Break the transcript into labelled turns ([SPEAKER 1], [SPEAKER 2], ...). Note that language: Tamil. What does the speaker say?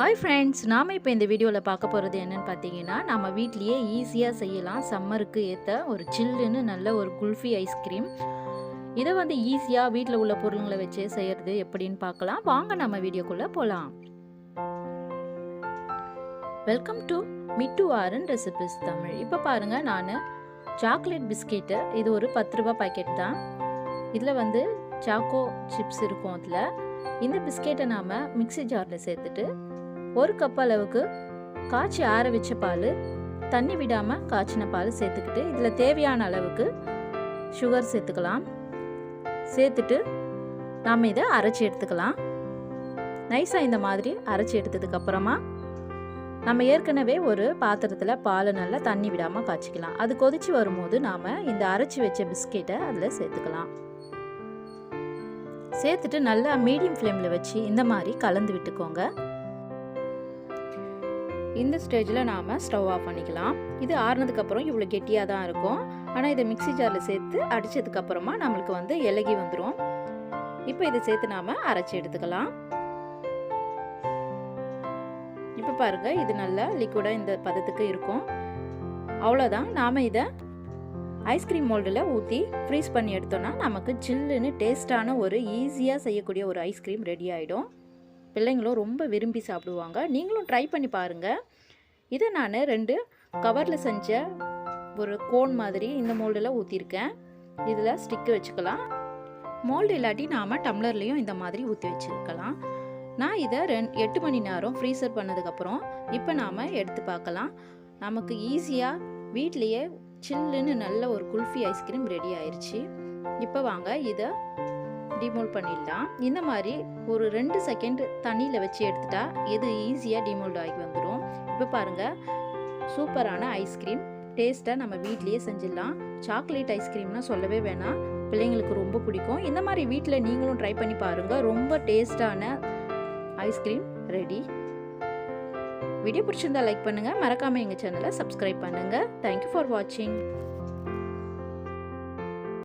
[SPEAKER 1] ஹாய் ஃப்ரெண்ட்ஸ் நாம் இப்போ இந்த வீடியோவில் பார்க்க போகிறது என்னென்னு பார்த்தீங்கன்னா நம்ம வீட்லேயே ஈஸியாக செய்யலாம். சம்மருக்கு ஏற்ற ஒரு சில்லுன்னு நல்ல ஒரு குல்ஃபி ஐஸ்கிரீம் இதை வந்து ஈஸியாக வீட்டில் உள்ள பொருளுங்களை வச்சு செய்கிறது எப்படின்னு பார்க்கலாம். வாங்க நம்ம வீடியோக்குள்ளே போகலாம் welcome to Mittu Aaran recipes Tamil. இப்போ பாருங்கள் நான் சாக்லேட் பிஸ்கெட்டு இது ஒரு பத்து ரூபா பாக்கெட் தான். இதில் வந்து சாக்கோ சிப்ஸ் இருக்கும் அதில். இந்த பிஸ்கெட்டை நாம் மிக்ஸி ஜாரில் சேர்த்துட்டு ஒரு கப் அளவுக்கு காய்ச்சி ஆற வச்ச பால் தண்ணி விடாமல் காய்ச்சின பால் சேர்த்துக்கிட்டு இதில் தேவையான அளவுக்கு சுகர் சேர்த்துக்கலாம். சேர்த்துட்டு நாம் இதை அரைச்சி எடுத்துக்கலாம். நைஸாக இந்த மாதிரி அரைச்சி எடுத்ததுக்கப்புறமா நம்ம ஏற்கனவே ஒரு பாத்திரத்தில் பாலை நல்லா தண்ணி விடாமல் காய்ச்சிக்கலாம். அது கொதிச்சு வரும்போது நாம் இந்த அரைச்சி வச்ச பிஸ்கெட்டை அதில் சேர்த்துக்கலாம். சேர்த்துட்டு நல்லா மீடியம் ஃப்ளேமில் வச்சு இந்த மாதிரி கலந்து விட்டுக்கோங்க. இந்த ஸ்டேஜில் நாம் ஸ்டவ் ஆஃப் பண்ணிக்கலாம். இது ஆறுனதுக்கப்புறம் இவ்வளோ கெட்டியாக தான் இருக்கும். ஆனால் இதை மிக்ஸி ஜாரில் சேர்த்து அடித்ததுக்கப்புறமா நம்மளுக்கு வந்து இலகி வந்துடும் இப்போ இதை சேர்த்து நாம் அரைச்சி எடுத்துக்கலாம். இப்போ பாருங்கள் இது நல்லா லிக்விடாக இந்த பதத்துக்கு இருக்கும். அவ்வளோதான் நாம் இதை ஐஸ்கிரீம் மோல்டில் ஊற்றி ஃப்ரீஸ் பண்ணி எடுத்தோன்னா நமக்கு சில்லுன்னு டேஸ்டான ஒரு ஈஸியாக செய்யக்கூடிய ஒரு ஐஸ்கிரீம் ரெடி ஆகிடும் பிள்ளைங்களும் ரொம்ப விரும்பி சாப்பிடுவாங்க. நீங்களும் ட்ரை பண்ணி பாருங்கள் இதை நான் ரெண்டு கவரில் செஞ்ச ஒரு கோன் மாதிரி இந்த மோல்டில் ஊற்றிருக்கேன் இதில் ஸ்டிக்கு வச்சுக்கலாம். மோல்டு இல்லாட்டி நாம் டம்ளர்லேயும் இந்த மாதிரி ஊற்றி வச்சுருக்கலாம். நான் இதை ரெண் எட்டு மணி நேரம் ஃப்ரீசர் பண்ணதுக்கப்புறம் இப்போ நாம் எடுத்து பார்க்கலாம். நமக்கு ஈஸியாக வீட்லேயே சில்லுன்னு நல்ல ஒரு குல்ஃபி ஐஸ்கிரீம் ரெடி ஆயிடுச்சு இப்போ வாங்க இதை டிமோல்ட் பண்ணிடலாம். இந்த மாதிரி ஒரு ரெண்டு செகண்ட் தண்ணியில் வச்சு எடுத்துட்டா எது ஈஸியாக டிமோல்ட் ஆகி வந்துடும் இப்போ பாருங்கள் சூப்பரான ஐஸ்கிரீம் டேஸ்ட்டாக நம்ம வீட்லேயே செஞ்சிடலாம். சாக்லேட் ஐஸ்கிரீம்னா சொல்லவே வேணாம். பிள்ளைங்களுக்கு ரொம்ப பிடிக்கும். இந்த மாதிரி வீட்டில் நீங்களும் ட்ரை பண்ணி பாருங்கள் ரொம்ப டேஸ்டான ஐஸ்கிரீம் ரெடி. வீடியோ பிடிச்சிருந்தா லைக் பண்ணுங்கள் மறக்காமல் எங்கள் சேனலை சப்ஸ்கிரைப் பண்ணுங்கள் தேங்க்யூ ஃபார் வாட்சிங்